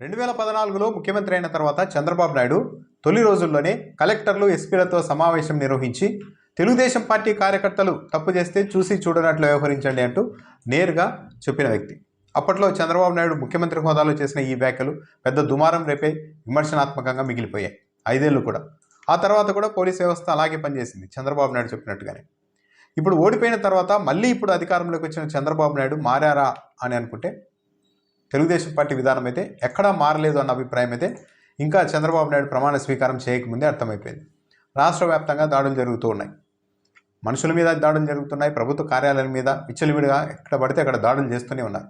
రెండు వేల పద్నాలుగులో ముఖ్యమంత్రి అయిన తర్వాత చంద్రబాబు నాయుడు తొలి రోజుల్లోనే కలెక్టర్లు ఎస్పీలతో సమావేశం నిర్వహించి తెలుగుదేశం పార్టీ కార్యకర్తలు తప్పు చేస్తే చూసి చూడనట్లు వ్యవహరించండి అంటూ నేరుగా చెప్పిన వ్యక్తి. అప్పట్లో చంద్రబాబు నాయుడు ముఖ్యమంత్రి హోదాలో చేసిన ఈ వ్యాఖ్యలు పెద్ద దుమారం రేపే విమర్శనాత్మకంగా మిగిలిపోయాయి. ఐదేళ్ళు కూడా. ఆ తర్వాత కూడా పోలీస్ వ్యవస్థ అలాగే పనిచేసింది చంద్రబాబు నాయుడు చెప్పినట్టుగానే. ఇప్పుడు ఓడిపోయిన తర్వాత మళ్ళీ ఇప్పుడు అధికారంలోకి వచ్చిన చంద్రబాబు నాయుడు మారారా అని అనుకుంటే తెలుగుదేశం పార్టీ విధానం అయితే ఎక్కడా మారలేదు అన్న అభిప్రాయం అయితే ఇంకా చంద్రబాబు నాయుడు ప్రమాణ స్వీకారం చేయకముందే అర్థమైపోయింది. రాష్ట్ర వ్యాప్తంగా దాడులు జరుగుతూ ఉన్నాయి. మనుషుల మీద దాడులు జరుగుతున్నాయి. ప్రభుత్వ కార్యాలయాల మీద విచ్చలవిడిగా ఎక్కడ పడితే అక్కడ దాడులు చేస్తూనే ఉన్నారు.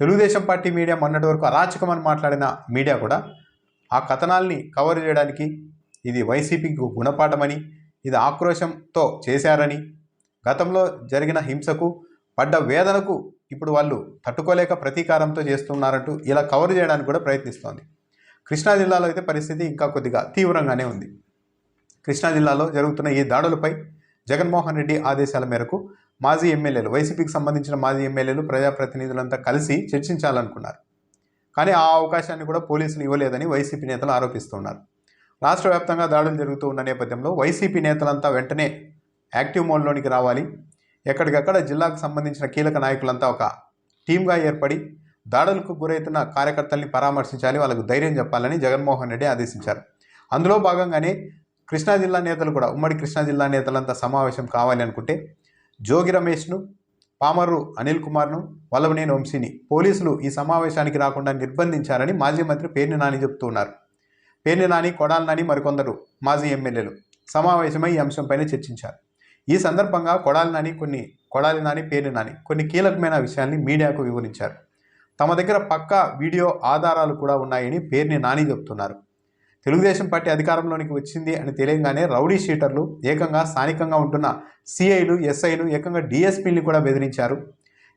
తెలుగుదేశం పార్టీ మీడియా మొన్నటి వరకు అరాచకమని మాట్లాడిన మీడియా కూడా ఆ కథనాల్ని కవర్ చేయడానికి ఇది వైసీపీకి గుణపాఠమని ఇది ఆక్రోశంతో చేశారని గతంలో జరిగిన హింసకు పడ్డ వేదనకు ఇప్పుడు వాళ్ళు తట్టుకోలేక ప్రతీకారంతో చేస్తున్నారంటూ ఇలా కవర్ చేయడానికి కూడా ప్రయత్నిస్తోంది. కృష్ణా జిల్లాలో అయితే పరిస్థితి ఇంకా కొద్దిగా తీవ్రంగానే ఉంది. కృష్ణా జిల్లాలో జరుగుతున్న ఈ దాడులపై జగన్మోహన్ రెడ్డి ఆదేశాల మేరకు మాజీ ఎమ్మెల్యేలు వైసీపీకి సంబంధించిన మాజీ ఎమ్మెల్యేలు ప్రజాప్రతినిధులంతా కలిసి చర్చించాలనుకున్నారు. కానీ ఆ అవకాశాన్ని కూడా పోలీసులు ఇవ్వలేదని వైసీపీ నేతలు ఆరోపిస్తున్నారు. రాష్ట్ర వ్యాప్తంగా దాడులు జరుగుతూ ఉన్న నేపథ్యంలో వైసీపీ నేతలంతా వెంటనే యాక్టివ్ మోడ్లోనికి రావాలి. ఎక్కడికక్కడ జిల్లాకు సంబంధించిన కీలక నాయకులంతా ఒక టీమ్గా ఏర్పడి దాడులకు గురవుతున్న కార్యకర్తల్ని పరామర్శించాలి వాళ్ళకు ధైర్యం చెప్పాలని జగన్మోహన్ రెడ్డి ఆదేశించారు. అందులో భాగంగానే కృష్ణా జిల్లా నేతలు కూడా ఉమ్మడి కృష్ణా జిల్లా నేతలంతా సమావేశం కావాలి అనుకుంటే జోగి రమేష్ను పామర్రు అనిల్ కుమార్ను వల్లభనేని వంశీని పోలీసులు ఈ సమావేశానికి రాకుండా నిర్బంధించారని మాజీ మంత్రి పేర్ని నాని చెబుతూ ఉన్నారు. పేర్ని నాని కొడాలి నాని మరికొందరు మాజీ ఎమ్మెల్యేలు సమావేశమై ఈ అంశంపైన చర్చించారు. ఈ సందర్భంగా కొడాలి నాని కొన్ని కొడాలి నాని పేర్ని నాని కొన్ని కీలకమైన విషయాల్ని మీడియాకు వివరించారు. తమ దగ్గర పక్కా వీడియో ఆధారాలు కూడా ఉన్నాయని పేర్ని నాని చెబుతున్నారు తెలుగుదేశం పార్టీ అధికారంలోనికి వచ్చింది అని తెలియగానే రౌడీ షీటర్లు ఏకంగా స్థానికంగా ఉంటున్న సిఐలు ఎస్ఐలు ఏకంగా డిఎస్పీని కూడా బెదిరించారు.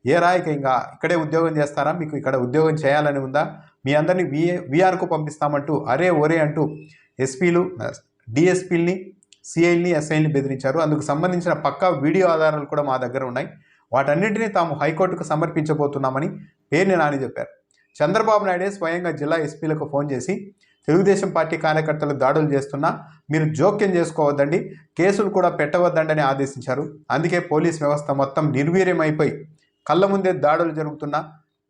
ఏ రాయిక ఇంకా ఇక్కడే ఉద్యోగం చేస్తారా? మీకు ఇక్కడ ఉద్యోగం చేయాలని ఉందా? మీ అందరినీ వి వీఆర్కు పంపిస్తామంటూ అరే ఒరే అంటూ ఎస్పీలు డిఎస్పీల్ని సిఐల్ని ఎస్ఐల్ని బెదిరించారు. అందుకు సంబంధించిన పక్కా వీడియో ఆధారాలు కూడా మా దగ్గర ఉన్నాయి. వాటన్నింటినీ తాము హైకోర్టుకు సమర్పించబోతున్నామని పేర్ని నాని చెప్పారు. చంద్రబాబు నాయుడే స్వయంగా జిల్లా ఎస్పీలకు ఫోన్ చేసి తెలుగుదేశం పార్టీ కార్యకర్తలు దాడులు చేస్తున్నా మీరు జోక్యం చేసుకోవద్దండి కేసులు కూడా పెట్టవద్దండి అని ఆదేశించారు. అందుకే పోలీస్ వ్యవస్థ మొత్తం నిర్వీర్యమైపోయి కళ్ళ ముందే దాడులు జరుగుతున్నా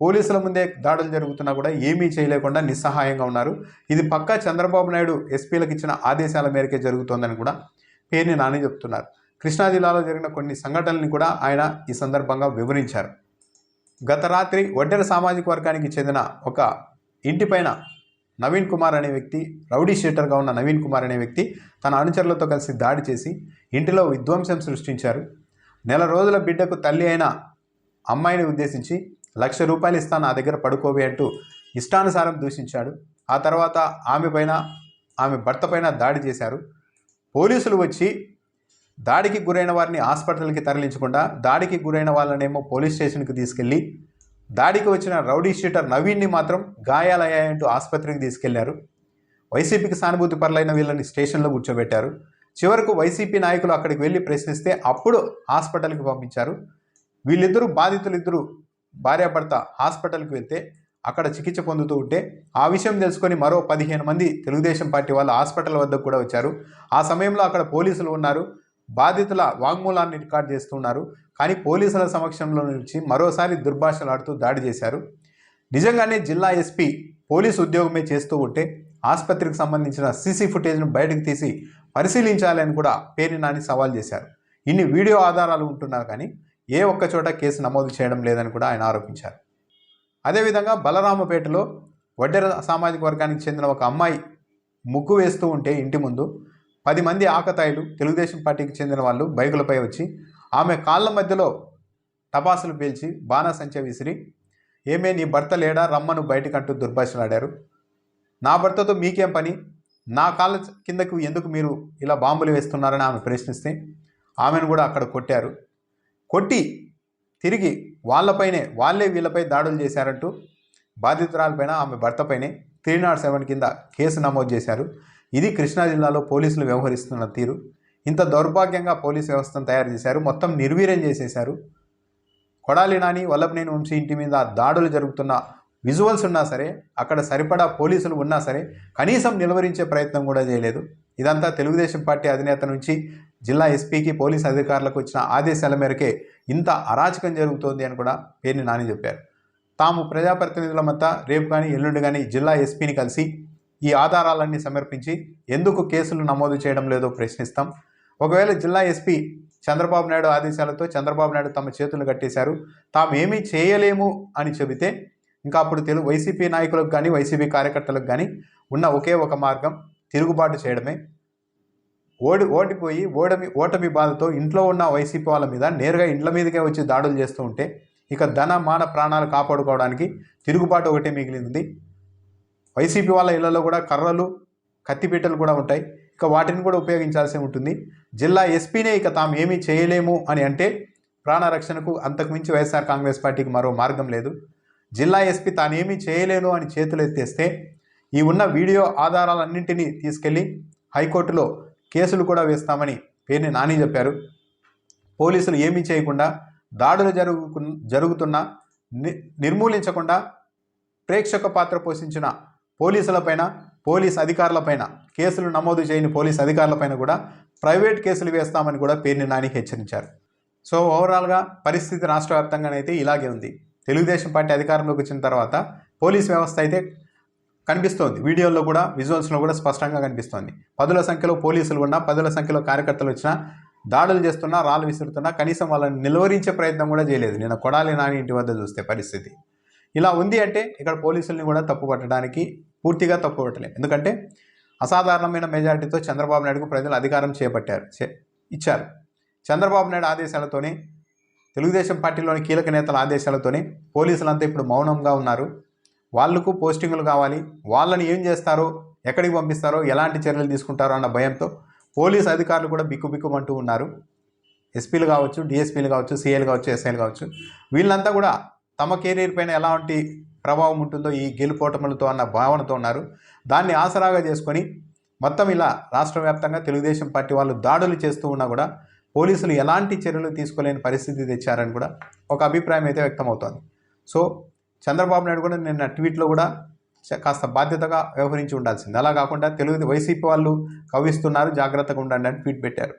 పోలీసుల ముందే దాడులు జరుగుతున్నా కూడా ఏమీ చేయలేకుండా నిస్సహాయంగా ఉన్నారు. ఇది పక్కా చంద్రబాబు నాయుడు ఎస్పీలకు ఇచ్చిన ఆదేశాల మేరకే జరుగుతోందని కూడా పేర్ని నాని చెప్తున్నారు. కృష్ణా జిల్లాలో జరిగిన కొన్ని సంఘటనల్ని కూడా ఆయన ఈ సందర్భంగా వివరించారు. గత రాత్రి ఒడ్డెర సామాజిక వర్గానికి చెందిన ఒక ఇంటిపైన నవీన్ కుమార్ అనే వ్యక్తి రౌడీ షీటర్గా ఉన్న నవీన్ కుమార్ అనే వ్యక్తి తన అనుచరులతో కలిసి దాడి చేసి ఇంటిలో విధ్వంసం సృష్టించారు. నెల రోజుల బిడ్డకు తల్లి అయిన అమ్మాయిని ఉద్దేశించి లక్ష రూపాయలు ఇస్తాను నా దగ్గర పడుకోవి అంటూ ఇష్టానుసారం దూషించాడు. ఆ తర్వాత ఆమె పైన ఆమె భర్త పైన దాడి చేశారు. పోలీసులు వచ్చి దాడికి గురైన వారిని హాస్పిటల్కి తరలించకుండా దాడికి గురైన వాళ్ళనేమో పోలీస్ స్టేషన్కి తీసుకెళ్ళి దాడికి వచ్చిన రౌడీ షీటర్ నవీన్ని మాత్రం గాయాలయ్యాయంటూ ఆసుపత్రికి తీసుకెళ్ళారు. వైసీపీకి సానుభూతి పరులైన వీళ్ళని స్టేషన్లో కూర్చోబెట్టారు. చివరకు వైసీపీ నాయకులు అక్కడికి వెళ్ళి ప్రశ్నిస్తే అప్పుడు హాస్పిటల్కి పంపించారు. వీళ్ళిద్దరూ బాధితులిద్దరూ భార్యాభర్త హాస్పిటల్కి వెళ్తే అక్కడ చికిత్స పొందుతూ ఉంటే ఆ విషయం తెలుసుకొని మరో పదిహేను మంది తెలుగుదేశం పార్టీ వాళ్ళు హాస్పిటల్ వద్దకు కూడా వచ్చారు. ఆ సమయంలో అక్కడ పోలీసులు ఉన్నారు. బాధితుల వాంగ్మూలాన్ని రికార్డ్ చేస్తున్నారు కానీ పోలీసుల సమక్షంలో నుంచి మరోసారి దుర్భాషలాడుతూ దాడి చేశారు. నిజంగానే జిల్లా ఎస్పీ పోలీసు ఉద్యోగమే చేస్తూ ఉంటే ఆసుపత్రికి సంబంధించిన సీసీ ఫుటేజ్ను బయటకు తీసి పరిశీలించాలని కూడా పేరు నాని సవాల్ చేశారు. ఇన్ని వీడియో ఆధారాలు ఉంటున్నా కానీ ఏ ఒక్క చోట కేసు నమోదు చేయడం లేదని కూడా ఆయన ఆరోపించారు. అదేవిధంగా బలరామపేటలో వడ్డెర సామాజిక వర్గానికి చెందిన ఒక అమ్మాయి ముగ్గు వేస్తూ ఉంటే ఇంటి ముందు పది మంది ఆకతాయిలు తెలుగుదేశం పార్టీకి చెందిన వాళ్ళు బైకులపై వచ్చి ఆమె కాళ్ళ మధ్యలో టపాసులు పీల్చి బాణసంచ విసిరి ఏమే నీ భర్త లేడా రమ్మను బయటకంటూ దుర్భాషలాడారు. నా భర్తతో మీకేం పని? నా కాళ్ళ కిందకు ఎందుకు మీరు ఇలా బాంబులు వేస్తున్నారని ఆమె ప్రశ్నిస్తే ఆమెను కూడా అక్కడ కొట్టారు. కొట్టి తిరిగి వాళ్ళపైనే వాళ్ళే వీళ్ళపై దాడులు చేశారంటూ బాధితురాలపైన ఆమె భర్తపైనే త్రీ నాట్ సెవెన్ కింద కేసు నమోదు చేశారు. ఇది కృష్ణా జిల్లాలో పోలీసులు వ్యవహరిస్తున్న తీరు. ఇంత దౌర్భాగ్యంగా పోలీస్ వ్యవస్థను తయారు చేశారు. మొత్తం నిర్వీర్యం చేసేశారు. కొడాలి నాని వల్లభనేని వంశీ ఇంటి మీద దాడులు జరుగుతున్న విజువల్స్ ఉన్నా సరే అక్కడ సరిపడా పోలీసులు ఉన్నా సరే కనీసం నిలువరించే ప్రయత్నం కూడా చేయలేదు. ఇదంతా తెలుగుదేశం పార్టీ అధినేత నుంచి జిల్లా ఎస్పీకి పోలీస్ అధికారులకు వచ్చిన ఆదేశాల మేరకే ఇంత అరాచకం జరుగుతోంది అని కూడా పేర్ని నాని చెప్పారు. తాము ప్రజాప్రతినిధుల మధ్య రేపు కానీ ఎల్లుండి కానీ జిల్లా ఎస్పీని కలిసి ఈ ఆధారాలన్నీ సమర్పించి ఎందుకు కేసులు నమోదు చేయడం లేదో ప్రశ్నిస్తాం. ఒకవేళ జిల్లా ఎస్పీ చంద్రబాబు నాయుడు ఆదేశాలతో చంద్రబాబు నాయుడు తమ చేతులు కట్టేశారు తాము ఏమీ చేయలేము అని చెబితే ఇంకా అప్పుడు తెలుగు వైసీపీ నాయకులకు కానీ వైసీపీ కార్యకర్తలకు కానీ ఉన్న ఒకే ఒక మార్గం తిరుగుబాటు చేయడమే. ఓడి ఓడిపోయి ఓడమి ఓటమి బాధతో ఇంట్లో ఉన్న వైసీపీ వాళ్ళ మీద నేరుగా ఇండ్ల మీదకే వచ్చి దాడులు చేస్తూ ఉంటే ఇక ధన మాన ప్రాణాలు కాపాడుకోవడానికి తిరుగుబాటు ఒకటే మిగిలింది. వైసీపీ వాళ్ళ ఇళ్ళలో కూడా కర్రలు కత్తిపీటలు కూడా ఉంటాయి. ఇక వాటిని కూడా ఉపయోగించాల్సి ఉంటుంది. జిల్లా ఎస్పీనే ఇక తాము ఏమీ చేయలేము అని అంటే ప్రాణరక్షణకు అంతకుమించి వైఎస్ఆర్ కాంగ్రెస్ పార్టీకి మరో మార్గం లేదు. జిల్లా ఎస్పీ తానేమీ చేయలేను అని చేతులు ఎత్తేస్తే ఈ ఉన్న వీడియో ఆధారాలన్నింటినీ తీసుకెళ్ళి హైకోర్టులో కేసులు కూడా వేస్తామని పేరుని నాని చెప్పారు. పోలీసులు ఏమీ చేయకుండా దాడులు జరుగు జరుగుతున్నా ని- నిర్మూలించకుండా ప్రేక్షక పాత్ర పోషించిన పోలీసులపైన పోలీస్ అధికారులపైన కేసులు నమోదు చేయని పోలీస్ అధికారులపైన కూడా ప్రైవేట్ కేసులు వేస్తామని కూడా పేర్ని నాని హెచ్చరించారు. సో ఓవరాల్గా పరిస్థితి రాష్ట్ర వ్యాప్తంగానైతే ఇలాగే ఉంది. తెలుగుదేశం పార్టీ అధికారంలోకి వచ్చిన తర్వాత పోలీస్ వ్యవస్థ అయితే కనిపిస్తోంది. వీడియోల్లో కూడా విజువల్స్లో కూడా స్పష్టంగా కనిపిస్తోంది. పదుల సంఖ్యలో పోలీసులు ఉన్నా పదుల సంఖ్యలో కార్యకర్తలు వచ్చినా దాడులు చేస్తున్నా రాళ్ళు విసురుతున్నా కనీసం వాళ్ళని నిలువరించే ప్రయత్నం కూడా చేయలేదు. నిన్న కొడాలి నాని ఇంటి వద్ద చూస్తే పరిస్థితి. ఇలా ఉంది అంటే ఇక్కడ పోలీసుల్ని కూడా తప్పు పట్టడానికి పూర్తిగా తప్పు పట్టలేదు. ఎందుకంటే అసాధారణమైన మెజారిటీతో చంద్రబాబు నాయుడుకు ప్రజలు అధికారం చేపట్టారు చే- ఇచ్చారు. చంద్రబాబు నాయుడు ఆదేశాలతోనే తెలుగుదేశం పార్టీలోని కీలక నేతల ఆదేశాలతోనే పోలీసులంతా ఇప్పుడు మౌనంగా ఉన్నారు. వాళ్ళకు పోస్టింగులు కావాలి. వాళ్ళని ఏం చేస్తారో ఎక్కడికి పంపిస్తారో ఎలాంటి చర్యలు తీసుకుంటారో అన్న భయంతో పోలీస్ అధికారులు కూడా బిక్కుబిక్కుమంటూ ఉన్నారు. ఎస్పీలు కావచ్చు డిఎస్పీలు కావచ్చు సీఏలు కావచ్చు ఎస్ఐలు కావచ్చు వీళ్ళంతా కూడా తమ కెరీర్ పైన ఎలాంటి ప్రభావం ఉంటుందో ఈ గెలుపోటములతో అన్న భావనతో ఉన్నారు. దాన్ని ఆసరాగా చేసుకొని మొత్తం ఇలా రాష్ట్ర వ్యాప్తంగా తెలుగుదేశం పార్టీ వాళ్ళు దాడులు చేస్తూ ఉన్నా కూడా పోలీసులు ఎలాంటి చర్యలు తీసుకోలేని పరిస్థితి తెచ్చారని కూడా ఒక అభిప్రాయం అయితే వ్యక్తమవుతోంది. సో చంద్రబాబు నాయుడు కూడా నిన్న ట్వీట్లో కూడా చ- కాస్త బాధ్యతగా వ్యవహరించి ఉండాల్సింది. అలా కాకుండా తెలుగు వైసీపీ వాళ్ళు కవిస్తున్నారు జాగ్రత్తగా ఉండండి అని ట్వీట్ పెట్టారు.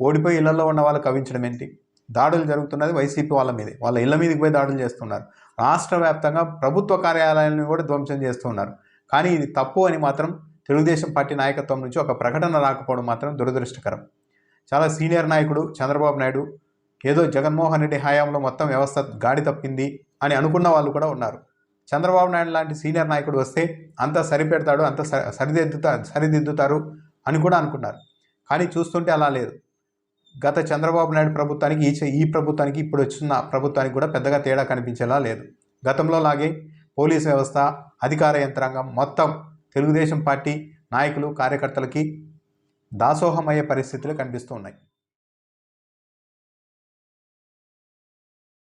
ఓడిపోయి ఇళ్ళలో ఉన్న వాళ్ళు కవించడం ఏంటి? దాడులు జరుగుతున్నది వైసీపీ వాళ్ళ మీదే. వాళ్ళ ఇళ్ళ మీదకి పోయి దాడులు చేస్తున్నారు. రాష్ట్ర వ్యాప్తంగా ప్రభుత్వ కార్యాలయాలను కూడా ధ్వంసం చేస్తున్నారు. కానీ ఇది తప్పు అని మాత్రం తెలుగుదేశం పార్టీ నాయకత్వం నుంచి ఒక ప్రకటన రాకపోవడం మాత్రం దురదృష్టకరం. చాలా సీనియర్ నాయకుడు చంద్రబాబు నాయుడు ఏదో జగన్మోహన్ రెడ్డి హయాంలో మొత్తం వ్యవస్థ గాడి తప్పింది అని అనుకున్న వాళ్ళు కూడా ఉన్నారు. చంద్రబాబు నాయుడు లాంటి సీనియర్ నాయకుడు వస్తే అంత సరిపెడతాడు అంత స- సరిదిద్దుతా సరిదిద్దుతారు అని కూడా అనుకున్నారు. కానీ చూస్తుంటే అలా లేదు. గత చంద్రబాబు నాయుడు ప్రభుత్వానికి ఈ ఈ ప్రభుత్వానికి ఇప్పుడు వచ్చిన ప్రభుత్వానికి కూడా పెద్దగా తేడా కనిపించేలా లేదు. గతంలో లాగే పోలీస్ వ్యవస్థ అధికార యంత్రాంగం మొత్తం తెలుగుదేశం పార్టీ నాయకులు కార్యకర్తలకి దాసోహమయ్యే పరిస్థితులు కనిపిస్తూ ఉన్నాయి.